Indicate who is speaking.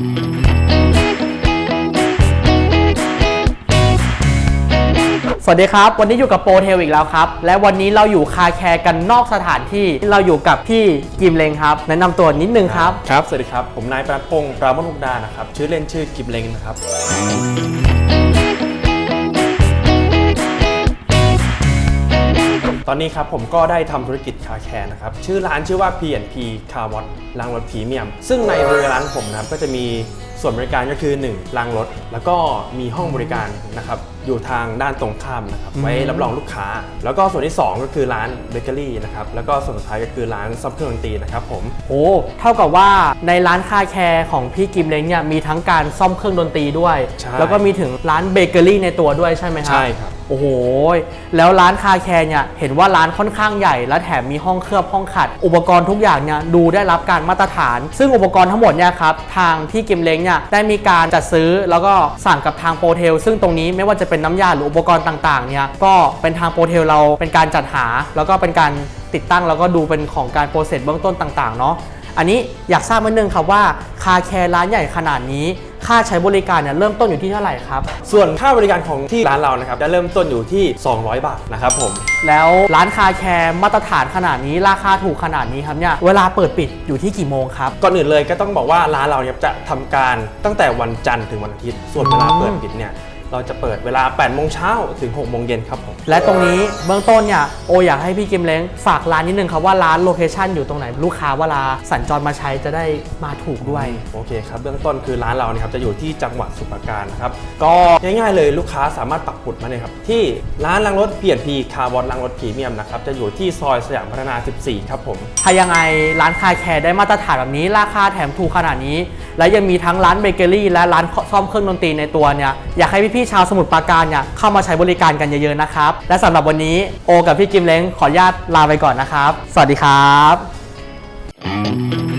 Speaker 1: สวัสดีครับ วันนี้อยู่กับโปรเทลอีกแล้วครับ และวันนี้เราอยู่คาแคร์กันนอกสถานที่เราอยู่กับพี่กิมเลงครับ แนะนำตัวนิดนึงครับ
Speaker 2: ครับ สวัสดีครับ ผมนายประพงศ์ปราโมทมุกดานะครับ ชื่อเล่นชื่อกิมเล้งนะครับ อนนี้ครับผมก็ได้ทำธุรกิจคาแคร์นะครับ ชื่อร้านชื่อว่า P&P Car Wash ล้างรถพรีเมียม ซึ่งในบริเวณร้านผมนะครับก็จะมี ส่วนบริการก็คือ 1. ล้างรถ แล้วก็มีห้องบริการนะครับอยู่ทางด้านตรงข้ามนะครับไว้รับรองลูกค้า แล้วก็ส่วนที่ 2 ก็คือร้านเบเกอรี่นะครับแล้วก็ส่วนสุดท้ายก็คือร้านซับเครื่องดนตรีนะครับผม
Speaker 1: โอ้เท่ากับว่าในร้านคาแคร์ของพี่กิมเลงเนี่ยมีทั้งการซ่อมเครื่องดนตรีด้วย
Speaker 2: ใช่
Speaker 1: แล้วก็มีถึงร้านเบเกอรี่ในตัวด้วยใช่ไหมครับ
Speaker 2: ใช่ครับ
Speaker 1: โอ้โห แล้วร้านคาแคร์เนี่ยเห็นว่าร้านค่อนข้างใหญ่ และแถมมีห้องเคลือบห้องขัด อุปกรณ์ทุกอย่างเนี่ยดูได้รับการมาตรฐาน ซึ่งอุปกรณ์ทั้งหมดเนี่ยครับทางพี่กิมเล้งเนี่ยได้มีการจัดซื้อแล้วก็สั่งกับทางโปรเทลซึ่งตรงนี้ไม่ว่าจะเป็นน้ำยาหรืออุปกรณ์ต่างๆเนี่ยก็เป็นทางโปรเทลเราเป็นการจัดหา แล้วก็เป็นการติดตั้งแล้วก็ดูเป็นของการโปรเซสเบื้องต้นต่างๆเนาะอันนี้อยากทราบนิดนึงครับว่าคาแคร์ร้านใหญ่ขนาดนี้ ค่าใช้บริการเนี่ยเริ่มต้นอยู่ที่เท่าไหร่ครับ
Speaker 2: ส่วนค่าบริการของที่ร้านเรานะครับจะเริ่มต้นอยู่ที่ 200 บาทนะครับผม
Speaker 1: แล้วร้านคาแคร์มาตรฐานขนาดนี้ราคาถูกขนาดนี้ครับเนี่ยเวลาเปิดปิดอยู่ที่กี่โมงครับ
Speaker 2: ก่อนอื่นเลยก็ต้องบอกว่าร้านเราเนี่ยจะทำการตั้งแต่วันจันทร์ถึงวันอาทิตย์ ส่วนเวลา
Speaker 1: อืม
Speaker 2: เปิดปิดเนี่ย เราจะเปิดเวลา 8 โมงเช้าถึง 6 โมงเย็นครับผม
Speaker 1: และตรงนี้เบื้องต้นเนี่ยโออยากให้พี่กิมเล้งฝากร้านนิดนึงครับว่าร้านโลเคชั่นอยู่ตรงไหนลูกค้าเวลาสัญจรมาใช้จะได้มาถูกด้วย
Speaker 2: โอเคครับเบื้องต้นคือร้านเราเนี่ยครับจะอยู่ที่จังหวัดสมุพรปราการนะครับ ก็ง่ายๆเลยลูกค้าสามารถปักหมุดมาเลยครับ ที่ร้านล้างรถเปลี่ยนพีคาร์บอนล้างรถพรีเมียมนะครับจะอยู่ที่ซอยสยามพัฒนา 14 ครับผม
Speaker 1: ถ้ายังไงร้านคาแคร์ได้มาตรฐานแบบนี้ ราคาแถมถูกขนาดนี้ และยังมีทั้งร้านเบเกอรี่และร้านซ่อมเครื่องดนตรีในตัวเนี่ยอยากให้พี่ๆชาวสมุทรปราการเนี่ยเข้ามาใช้บริการกันเยอะๆนะครับ และสำหรับวันนี้โอกับพี่กิมเล้งขออนุญาตลาไปก่อนนะครับ สวัสดีครับ